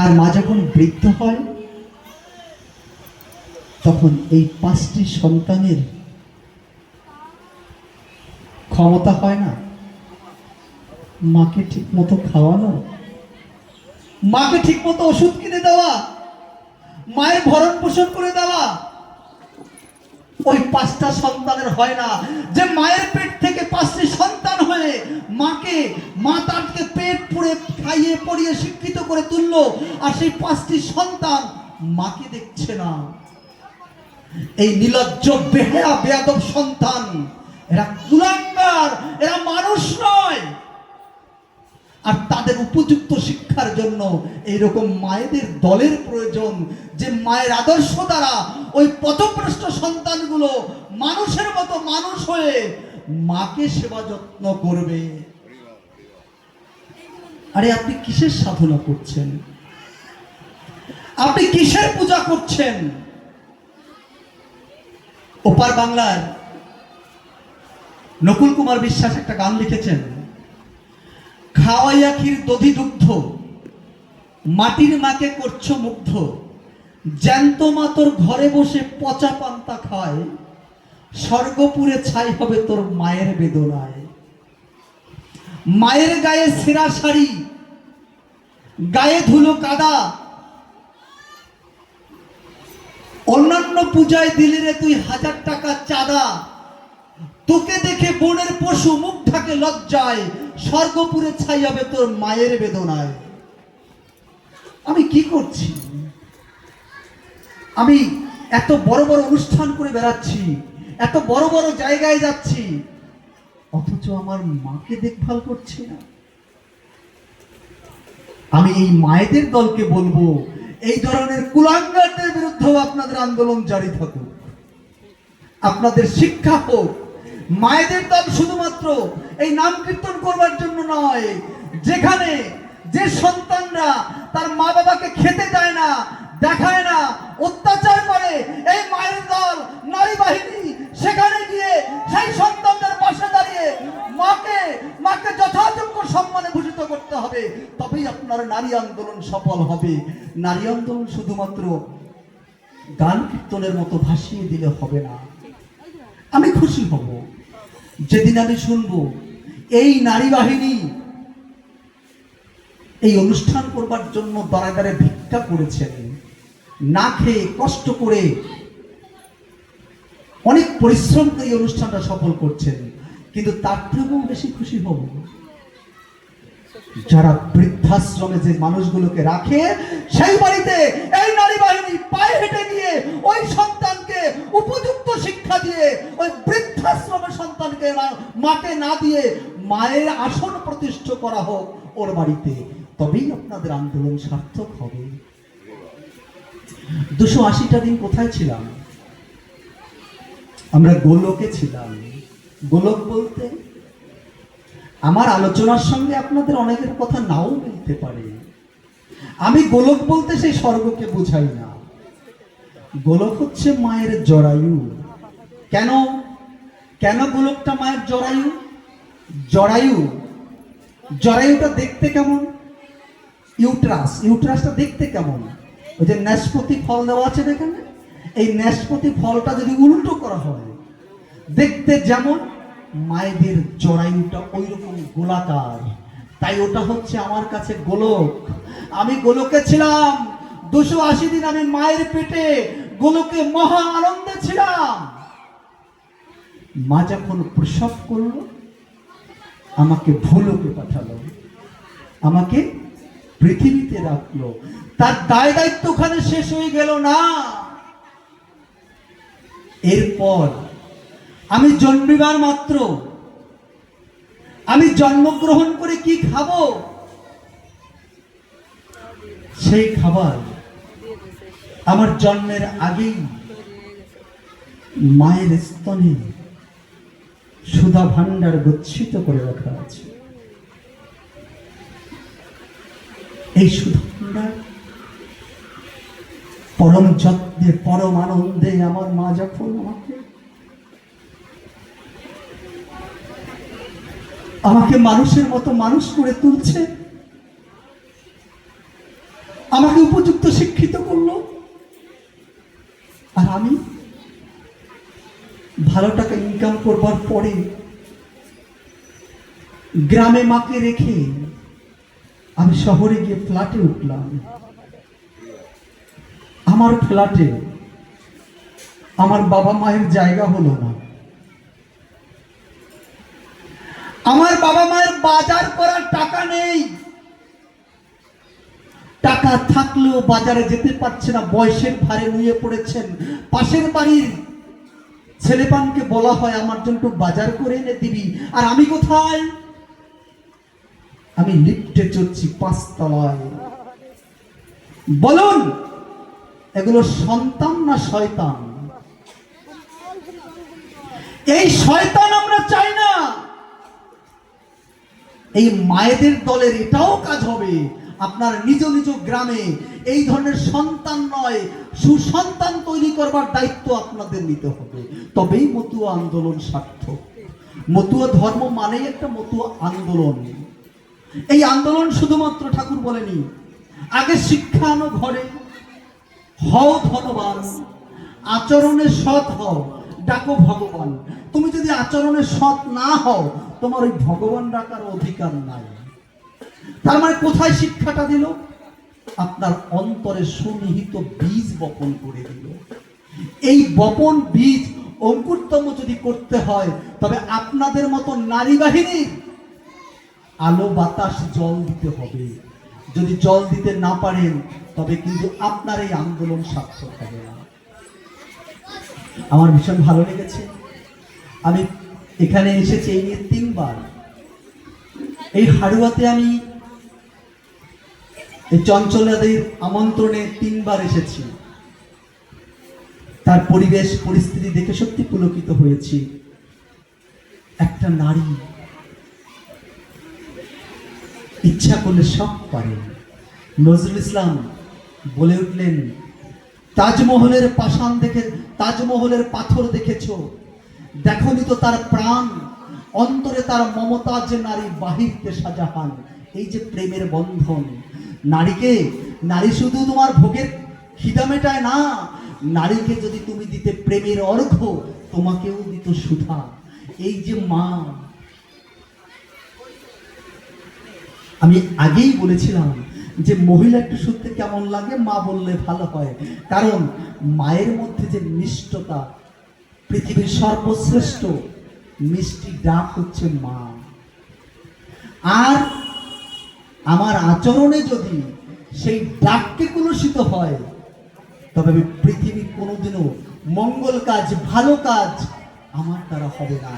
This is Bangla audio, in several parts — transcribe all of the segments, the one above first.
আর মা যখন বৃদ্ধ হয়, তখন এই পাঁচটি সন্তানের ক্ষমতা হয় না। মাকে ঠিক মতো খাওয়ানো, মাকে ঠিক মতো ওষুধ কিনে দেওয়া, মায়ের ভরণ পোষণ করে দেওয়া ওই পাঁচটা সন্তানের হয় না। যে মায়ের পেট থেকে পাঁচটি সন্তান হয়ে মাকে, মা তাকে পেট পুড়ে খাইয়ে, পড়িয়ে, শিক্ষিত করে তুললো, আর সেই পাঁচটি সন্তান মাকে দেখছে না। এই নিলজ্জ, বেহায়া, বেয়াদব সন্তান, এরা কুলাঙ্গার, এরা মানুষ নয়। আর তাদের উপযুক্ত শিক্ষার জন্য এইরকম মায়েদের দলের প্রয়োজন, যে মায়ের আদর্শ দ্বারা ওই পথভ্রষ্ট সন্তানগুলো মানুষের মতো মানুষ হয়ে মাকে সেবা যত্ন করবে। আরে, আপনি কিসের সাধনা করছেন? আপনি কিসের পূজা করছেন? ওপার বাংলার নকুল কুমার বিশ্বাস একটা গান লিখেছেন। খাওয়াইয়া ক্ষীর দধি দুগ্ধ। মাটির মাকে করছ মুগ্ধ। জ্যান্ত মা তোর ঘরে বসে পচা পান্তা খায়। স্বর্গপুরে ছাই হবে তোর মায়ের বেদনায়। মায়ের গায়ে সেরা শাড়ি, গায়ে ধুলো কাদা। অন্যান্য পূজায় দিলি রে তুই হাজার টাকা চাঁদা। তোকে দেখে বনের পশু মুখ ঢাকে লজ্জায়। স্বর্গপুরে ছাই হবে তোর মায়ের বেদনায়। আমি কি করছি? আমি এত বড় বড় অনুষ্ঠান করে বেড়াচ্ছি, এত বড় বড় জায়গায় যাচ্ছি, অথচ আমার মাকে দেখভাল করছি না। আমি এই মায়েদের দলকে বলব, এই ধরনের কুলাঙ্গারদের বিরুদ্ধেও আপনাদের আন্দোলন জারি থাকুক। আপনাদের শিক্ষা হোক মায়েদের দল শুধুমাত্র এই নাম কীর্তন করবার জন্য নয়। যেখানে যে সন্তানরা তার মা বাবাকে খেতে দেয় না, দেখায় না, অত্যাচার করে, এই মায়ের দল, নারী বাহিনী, সেখানে গিয়ে সেই সন্তানদের পাশে দাঁড়িয়ে মাকে মাকে যথাযোগ্য সম্মানে ভূষিত করতে হবে। তবেই আপনার নারী আন্দোলন সফল হবে। নারী আন্দোলন শুধুমাত্র গান কীর্তনের মতো ভাসিয়ে দিলে হবে না। আমি খুশি হব। যেদিন আমি শুনব, এই নারী বাহিনী এই অনুষ্ঠান করবার জন্য দ্বারা দ্বারে ভিক্ষা করেছেন। না খেয়ে কষ্ট করে অনেক পরিশ্রম করে এই অনুষ্ঠানটা সফল করছেন, কিন্তু তার থেকেও বেশি খুশি হব। যারা বৃদ্ধাশ্রমে যে মানুষগুলোকে রাখে সেই বাড়িতে এই নারী বাহিনী পায়ে হেঁটে গিয়ে ওই সন্তানকে উপযুক্ত শিক্ষা দিয়ে ওই বৃদ্ধাশ্রমের সন্তানকে মাকে না দিয়ে মায়ের আসন প্রতিষ্ঠা করা হোক ওর বাড়িতে। তবেই আপনাদের আন্দোলন সার্থক হবে। দুশো আশিটা দিন কোথায় ছিলাম? আমরা গোলকে ছিলাম। গোলক বলতে, আমার আলোচনার সঙ্গে আপনাদের অনেকের কথা নাও মিলতে পারে। আমি গোলক বলতে সেই স্বর্গকে বুঝাই না। গোলক হচ্ছে মায়ের জরায়ু। কেন? কেন গোলকটা মায়ের জরায়ু? জরায়ু। জরায়ুটা দেখতে কেমন? ইউট্রাস। ইউট্রাসটা দেখতে কেমন? ওই যে ন্যাসপতি ফল দেওয়া আছে এখানে? এই ন্যাসপতি ফলটা যদি উল্টো করা হয়, দেখতে যেমন, মায়েদের জরায়ুটা ওই রকম গোলাকার। তাই ওটা হচ্ছে আমার কাছে গোলক। আমি গোলকে ছিলাম, দুশো আশি দিন আমি মায়ের পেটে গোলকে মহা আনন্দে ছিলাম। মা যখন প্রসব করল, আমাকে ভুলকে পাঠালো, আমাকে পৃথিবীতে রাখল। তার দায় দায়িত্ব ওখানে শেষ হয়ে গেল না। এরপর আমি জন্মিবার মাত্র আমি জন্মগ্রহণ করে কি খাব? সেই খাবার আমার জন্মের আগেই মায়ের স্তনে সুধা ভাণ্ডার গচ্ছিত করে রাখা আছে। এই সুধা ভাণ্ডার পরম যত্নে, পরম আনন্দে আমার মা যখন আমাকে আমাকে মানুষের মতো মানুষ করে তুলছে। আমাকে উপযুক্ত শিক্ষিত করল। আর আমি ভালো টাকা ইনকাম করবার পরে গ্রামে মাকে রেখে আমি শহরে গিয়ে ফ্ল্যাটে উঠলাম। আমার ফ্ল্যাটে আমার বাবা মায়ের জায়গা হলো না। আমার বাবা মায়ের বাজার করার টাকা নেই। টাকা থাকলেও বাজারে যেতে পারছে না, বয়সের ভারে নুয়ে পড়েছেন। পাশের বাড়ির ছেলেপানকে বলা হয়, আমার জন্য বাজার করে এনে দিবি। আর আমি কোথায়? আমি লিফটে চড়ছি পাঁচতলায়। বলুন, এগুলো সন্তান না শয়তান? এই শয়তান আমরা চাই না। এই মায়েদের দলের এটাও কাজ হবে। আপনার নিজ নিজ গ্রামে এই ধরনের সন্তান নয়, সুসন্তান তৈরি করবার দায়িত্ব আপনাদের নিতে হবে। তবেই মতুয়া আন্দোলন সার্থক। মতুয়া ধর্ম মানেই একটা মতুয়া আন্দোলন। এই আন্দোলন শুধুমাত্র ঠাকুর বলেনি, আগে শিক্ষা আনো ঘরে, হও ধনবান, আচরণে সৎ হও, ডাকো ভগবান। তুমি যদি আচরণে সৎ না হও তোমার ওই ভগবান ডাকার অধিকার নাই। তার মানে কোথায় শিক্ষাটা দিল? আপনার অন্তরে সুনিহিত বীজ বপন করে দিল। এই বপন বীজ অঙ্কুরতম যদি করতে হয়, তবে আপনাদের মতো নারী বাহিনীর আলো বাতাস জল দিতে হবে। যদি জল দিতে না পারেন, তবে কিন্তু আপনার এই আন্দোলন সার্থক হবে না। আমার ভীষণ ভালো লেগেছে। আমি এখানে এসেছি এই নিয়ে তিনবার এই হাড়ুয়াতে আমি এই চঞ্চলাদের আমন্ত্রণে তিনবার এসেছি। তার পরিবেশ, পরিস্থিতি দেখে সত্যি পুলকিত হয়েছি। একটা নারী ইচ্ছা করলে সব পারে। নজরুল ইসলাম বলে উঠলেন, তাজমহলের পাষাণ দেখে, তাজমহলের পাথর দেখেছ? দেখনি তো তার প্রাণ? অন্তরে তার মমতাজ নারী বাহিরতে সাজাহান এই যে প্রেমের বন্ধন। নারীকে, নারী শুধু তোমার ভোগের খিদা মেটায় না, নারীকে যদি তুমি দিতে প্রেমের অর্ঘ্য তোমাকেও দিত সুধা। এই যে মা, আমি আগেই বলেছিলাম যে মহিলা একটু শুনতে কেমন লাগে, মা বললে ভালো হয়। কারণ মায়ের মধ্যে যে নিষ্ঠতা পৃথিবীর সর্বশ্রেষ্ঠ মিষ্টি ডাক হচ্ছে মা। আর আমার আচরণে যদি সেই ডাককে কলুষিত হয়, তবে আমি পৃথিবী কোনোদিনও মঙ্গল কাজ, ভালো কাজ আমার দ্বারা হবে না।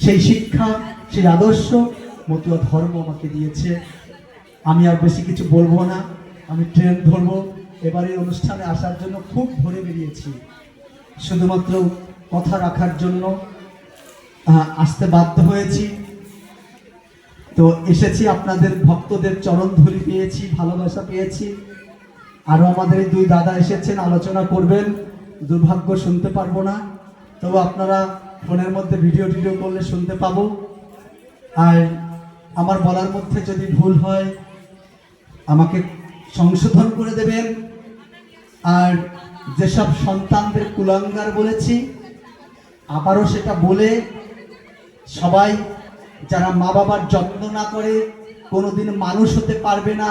সেই শিক্ষা, সেই আদর্শ মতুয়া ধর্ম আমাকে দিয়েছে। আমি আর বেশি কিছু বলব না। আমি ট্রেন ধরবো। এবারে অনুষ্ঠানে আসার জন্য খুব ভরে বেরিয়েছি। শুধুমাত্র কথা রাখার জন্য আসতে বাধ্য হয়েছি। তো এসেছি আপনাদের ভক্তদের চরণ ধরি পেয়েছি, ভালোবাসা পেয়েছি। আরও আমাদের দুই দাদা এসেছেন, আলোচনা করবেন। দুর্ভাগ্য শুনতে পারব না। তবু আপনারা ফোনের মধ্যে ভিডিও টিডিও করলে শুনতে পাবো। আর আমার বলার মধ্যে যদি ভুল হয়, আমাকে সংশোধন করে দেবেন। আর যেসব সন্তানদের কুলাঙ্গার বলেছি, আবারও সেটা বলে সবাই যারা মা বাবার যত্ন না করে কোনোদিন মানুষ হতে পারবে না,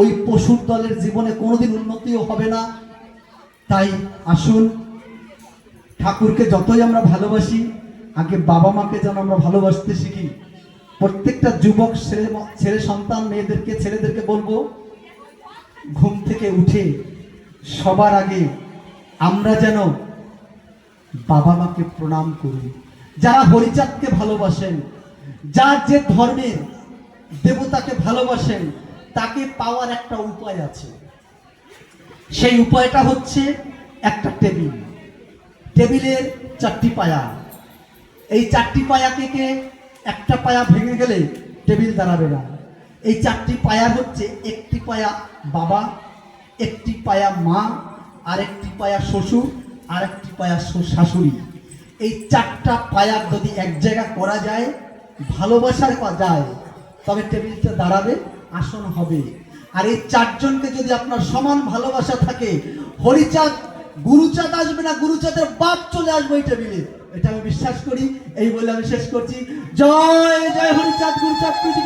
ওই পশুর দলের জীবনে কোনোদিন উন্নতিও হবে না। তাই আসুন, ঠাকুরকে যতই আমরা ভালোবাসি, আগে বাবা মাকে যেন আমরা ভালোবাসতে শিখি। প্রত্যেকটা যুবক, ছেলে ছেলে সন্তান, মেয়েদেরকে, ছেলেদেরকে বলব, ঘুম থেকে উঠে সবার আগে আমরা যেন বাবা মাকে প্রণাম করি। যারা হরিচাঁদকে ভালোবাসেন, যার যে ধর্মের দেবতাকে ভালোবাসেন, তাকে পাওয়ার একটা উপায় আছে। সেই উপায়টা হচ্ছে একটা টেবিল। টেবিলের চারটি পায়া। এই চারটি পায়া থেকে একটা পায়া ভেঙে গেলে টেবিল দাঁড়াবে না। এই চারটি পায়া হচ্ছে একটি পায়া বাবা, একটি পায়া মা আর একটি পায়া শ্বশুর আর একটি পায়া শাশুড়ি। এই চারটা পায়া যদি এক জায়গা করা যায়, ভালোবাসার যায়, তবে টেবিলটা দাঁড়াবে, আসন হবে। আর এই চারজনকে যদি আপনার সমান ভালোবাসা থাকে, হরিচাঁদ, গুরুচাঁদ আসবে না, গুরুচাঁদের বাপ চলে আসবে এই টেবিলে। এটা আমি বিশ্বাস করি, এই বলে আমি শেষ করছি। জয় জয় হরিচাঁদ, গুরুচাঁদ, প্রীতি